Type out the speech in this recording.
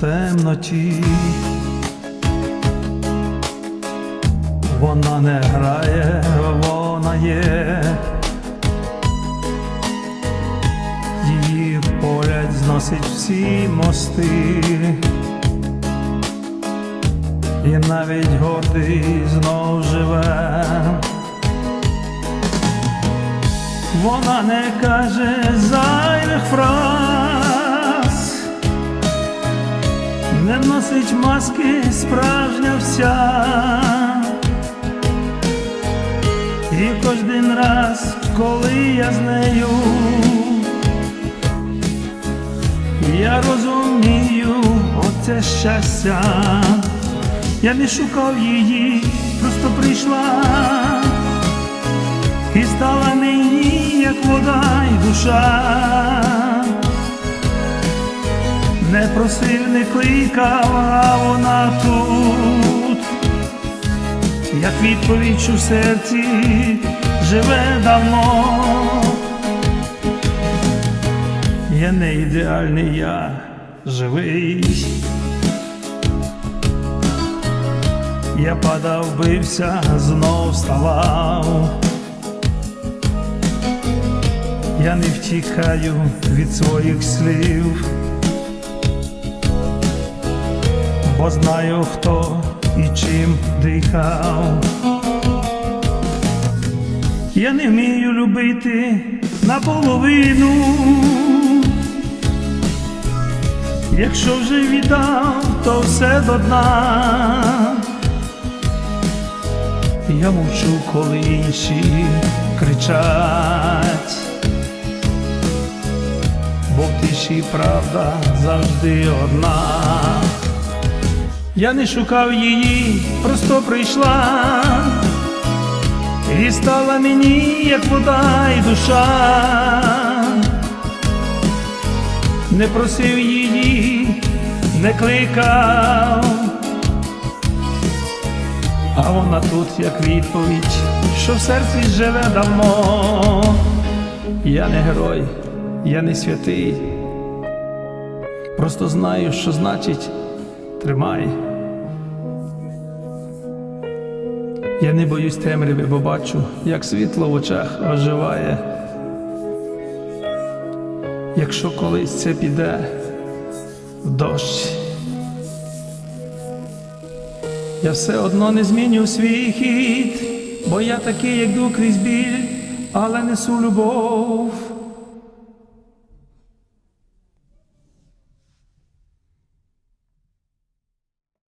темноті. Вона не грає, вона є. Її погляд зносить всі мости. І навіть гордий знов живе. Вона не каже зайвих фраз, не носить маски справжня вся. І кожен раз, коли я з нею, я розумію оце щастя. Я не шукав її, просто прийшла і стала мені, як вода й душа. Не просив, не кликав, а вона тут, як відповідь, в серці живе давно. Я не ідеальний, я живий. Я падав, бився, знов вставав. Я не втікаю від своїх слів, бо знаю, хто і чим дихав. Я не вмію любити наполовину. Якщо вже віддав, то все до дна. Я мовчу, коли інші кричать, бо в тиші правда завжди одна. Я не шукав її, просто прийшла і стала мені, як вода і душа. Не просив її, не кликав. А вона тут, як відповідь, що в серці живе давно. Я не герой, я не святий. Просто знаю, що значить тримай. Я не боюсь темряви, бо бачу, як світло в очах оживає. Якщо колись це піде в дощ. Я все одно не зміню свій хід, бо я такий, як крізь біль, але несу любов.